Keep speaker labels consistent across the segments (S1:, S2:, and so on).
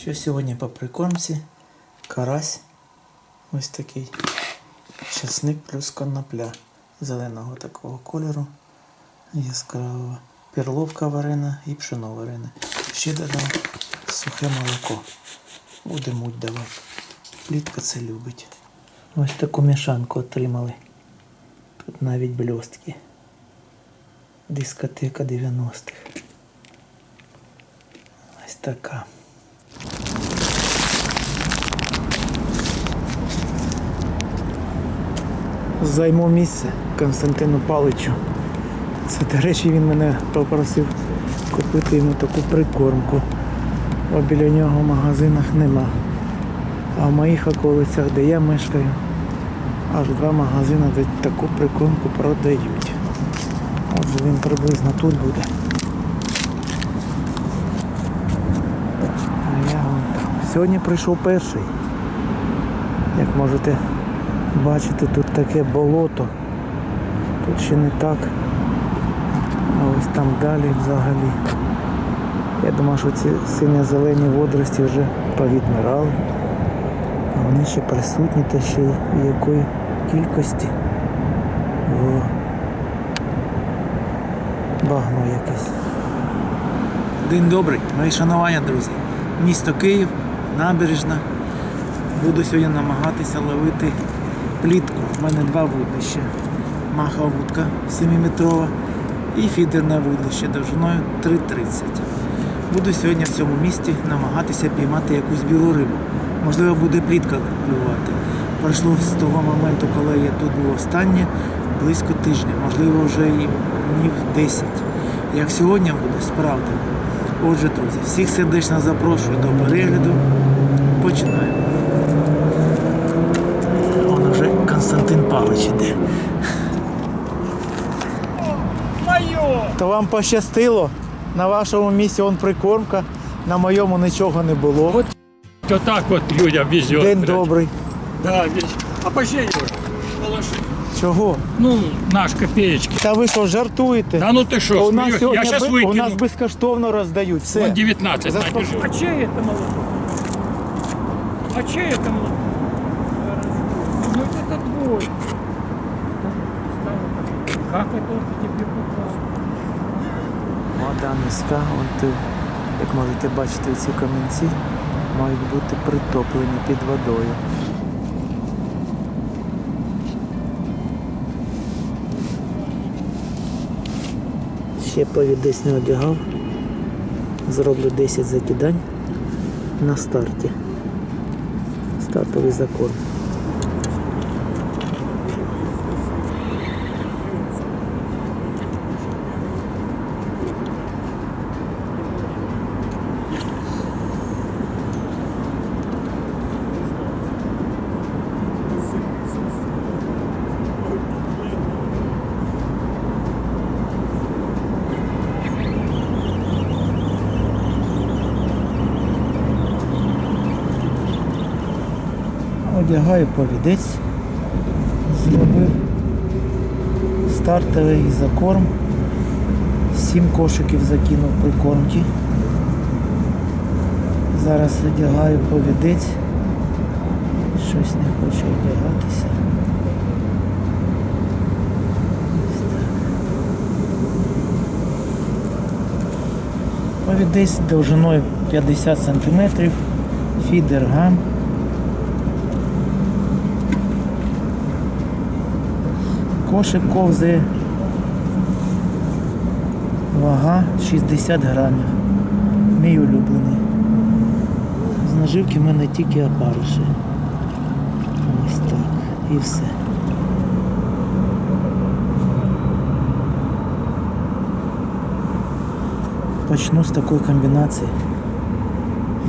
S1: Що сьогодні по прикормці? Карась. Ось такий. Часник плюс конопля. Зеленого такого кольору. Яскравого. Перловка варена і пшено варене. Ще додам сухе молоко. Буде муть давати. Плітка це любить. Ось таку мішанку отримали. Тут навіть блістки. Дискотека 90-х. Ось така. Займу місце Константину Паличу. Це, до речі, він мене попросив купити йому таку прикормку. Бо біля нього в магазинах нема. А в моїх околицях, де я мешкаю, аж два магазини, де таку прикормку продають. Отже, він приблизно тут буде. А я вон там. Сьогодні прийшов перший. Як можете бачити, тут таке болото. Тут ще не так. А ось там далі взагалі. Я думав, що ці синьо-зелені водорості вже повідмирали. А вони ще присутні, та ще в якої кількості. О, багно якесь. День добрий, мої шанування, друзі. Місто Київ, набережна. Буду сьогодні намагатися ловити плітку. У мене два вудлища. Маха вудка 7-метрова і фідерне вудлище довжиною 3,30. Буду сьогодні в цьому місті намагатися піймати якусь білу рибу. Можливо, буде плітка клювати. Пройшло з того моменту, коли я тут був останнє, близько тижня, можливо, вже і днів 10. Як сьогодні буде, справді. Отже, друзі, всіх сердечно запрошую до перегляду. Починаємо. Вон вже Константин Павлович іде. То вам пощастило. На вашому місці он прикормка, на моєму нічого не було.
S2: Вот Вот так вот людям везет.
S1: День
S2: блядь.
S1: добрий.
S2: Да, везет. А пошли его. Положи.
S1: Чого?
S2: Ну, наш копеечки.
S1: Та ви що, жартуєте?
S2: Да ну ты что,
S1: у нас
S2: смеешься?
S1: сьогодні
S2: Я сейчас
S1: би-
S2: выкину.
S1: у нас безкоштовно роздають. Все.
S2: Вон 19
S1: За
S2: на,
S1: сколько?
S2: держи.
S3: А чей это молоко? А чей это молоко? Попал?
S1: Вода низька, вон ти, як можете бачити, ці камінці мають бути притоплені під водою. Ще повідець не одягав. Зроблю 10 закидань на старті. Стартовий закон. Одягаю повідець, зробив стартовий закорм. Сім кошиків закинув прикормки. Зараз одягаю повідець. Щось не хоче одягатися. Повідець довжиною 50 см, фідер гам. Кошик ковзає. Вага 60 грамів. Мій улюблений. З наживки в мене тільки опариші. Ось так. І все. Почну з такої комбінації.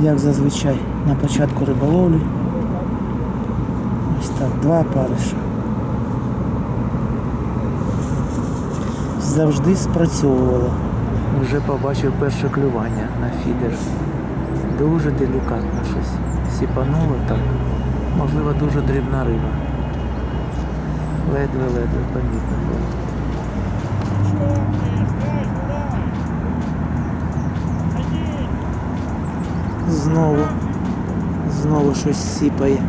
S1: Як зазвичай на початку риболовлі. Ось так, два опариша. Завжди спрацьовувало. Вже побачив перше клювання на фідер. Дуже делікатно щось. Сіпануло так. Можливо, дуже дрібна риба. Ледве-ледве помітно було. Знову. Знову щось сіпає.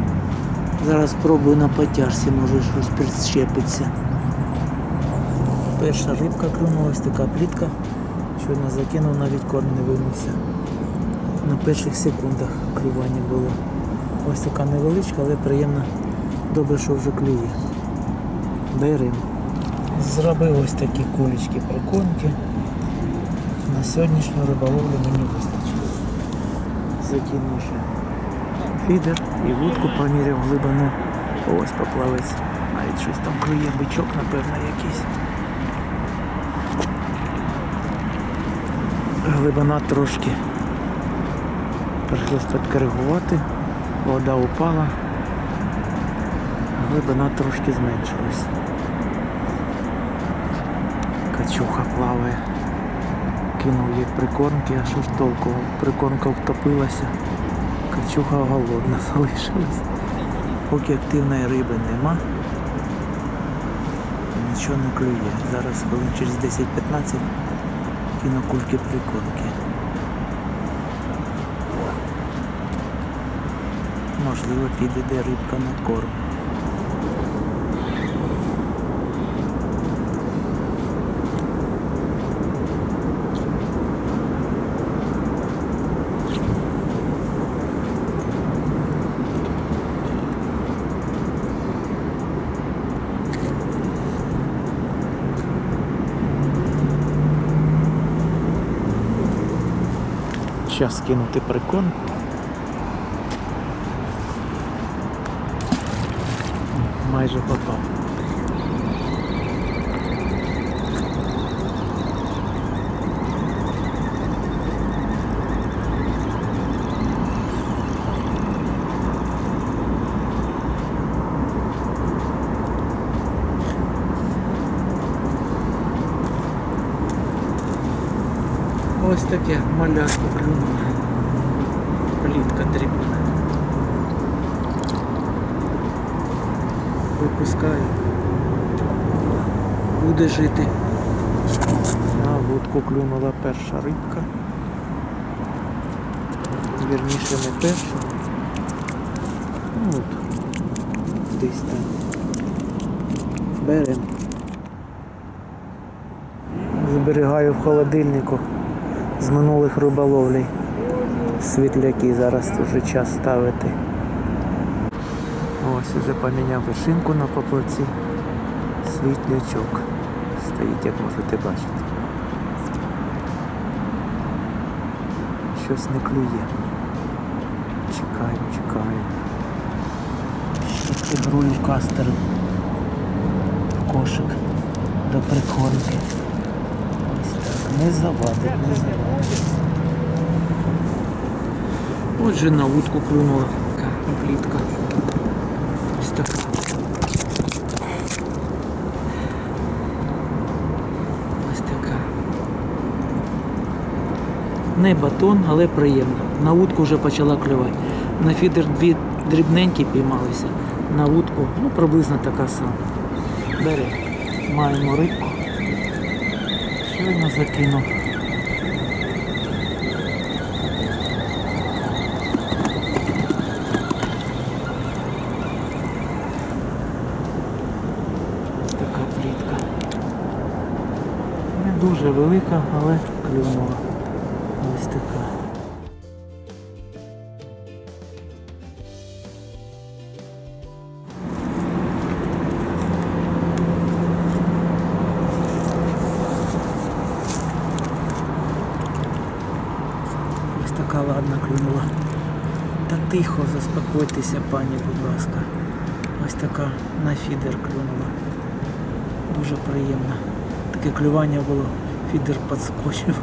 S1: Зараз спробую на потяжці, може щось прищепиться. Перша рибка клюнула, ось така плітка. Щойно закинув, навіть корм не вимився. На перших секундах клювання було. Ось така невеличка, але приємна. Добре, що вже клює. Беремо. Зробив ось такі кулечки прикормки. На сьогоднішню риболовлю мені вистачить. Закинув ще фідер і вудку поміряв глибину. Ось поплавець. Навіть щось там клює, бичок, напевно, якийсь. Глибина трошки. Прийшлось підкоригувати. Вода упала. Глибина трошки зменшилась. Качуха плаває. Кинув їй прикормки, а що ж толку? Прикормка втопилася. Качуха голодна залишилась. Поки активної риби нема. Нічого не клює. Зараз хвилин через 10-15 кину кульки прикормки. Можливо, піде рибка на корм. Зараз кинути приконку. Майже попав. Ось таке малятко клюнуло. Плітка дрібна. Випускаю. Буде жити. На вудку клюнула перша рибка. Вірніше не перша. Ну от. Десь там. Беремо. Зберігаю в холодильнику з минулих риболовлей. Світляки зараз вже час ставити. Ось уже поміняв вишинку на поплавці. Світлячок. Стоїть, як можете бачити. Щось не клює. Чекаємо, чекаємо. Ще підрую кастер кошик до прикормки. Не завадить, не завадить. Отже, на вудку клюнула плітка. Ось така. Ось така. Не батон, але приємно. На вудку вже почала клювати. На фідер дві дрібненькі піймалися. На вудку, ну, приблизно така сама. Бери. Маємо рибку. Щойно закинув. Така плітка. Не дуже велика, але клюнула. Ось така. Ладна клюнула. Та тихо, заспокойтеся, пані, будь ласка. Ось така на фідер клюнула. Дуже приємно. Таке клювання було, фідер підскочив.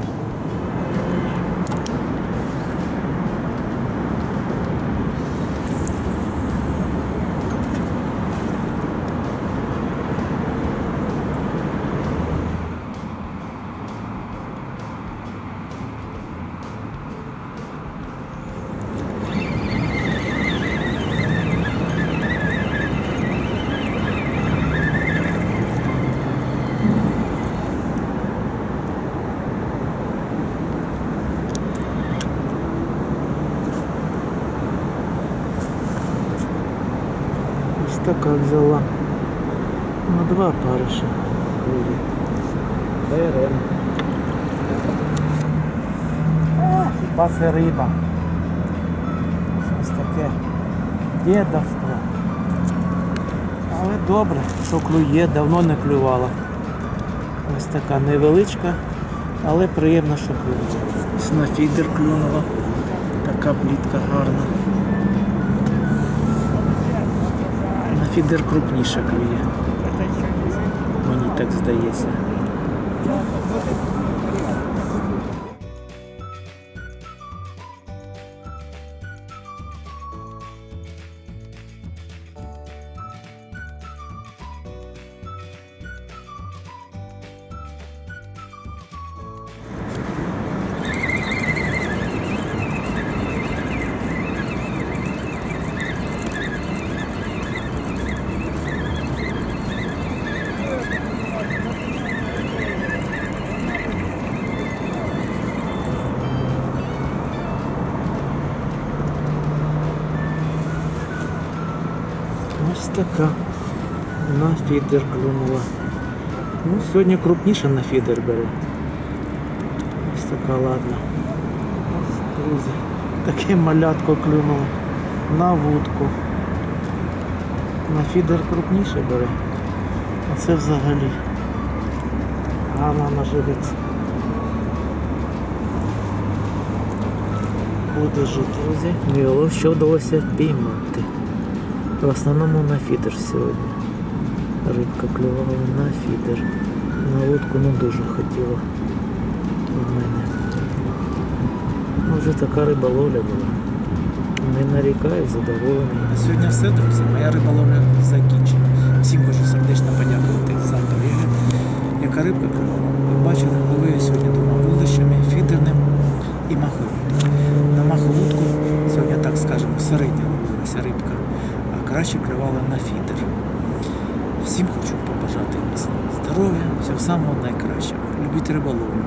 S1: Така взяла. На два. Берем. Хіба це риба. Щось таке. Дідовство. Але добре, що клює, давно не клювала. Ось така невеличка, але приємно, що клює. На фідер клюнула. Така плітка гарна. Фідер крупніше клює. Мені так здається. Така. На фідер клюнула. Ну, сьогодні крупніше на фідер бере. Ось така друзі. Таке малятко клюнуло. На вудку. На фідер крупніше бере. А це взагалі. Гарно наживиться. Буде жити, друзі. Міло, що вдалося піймати. В основному на фідер сьогодні. Рибка клювала на фідер. На лодку не дуже хотіла в мене. Ну, вже така риболовля була. Не нарікаю, задоволений. На сьогодні все, друзі. Моя риболовля закінчена. Всім хочу сердечно подякувати за перегляд. Яка рибка клювала. Ви бачили, ловив я сьогодні двома вудищами, фідерним і маховудком. На маховудку сьогодні, так скажемо, середня ловилася рибка, краще клювала на фідер. Всім хочу побажати міцного здоров'я, всього самого найкращого. Любіть риболовлю.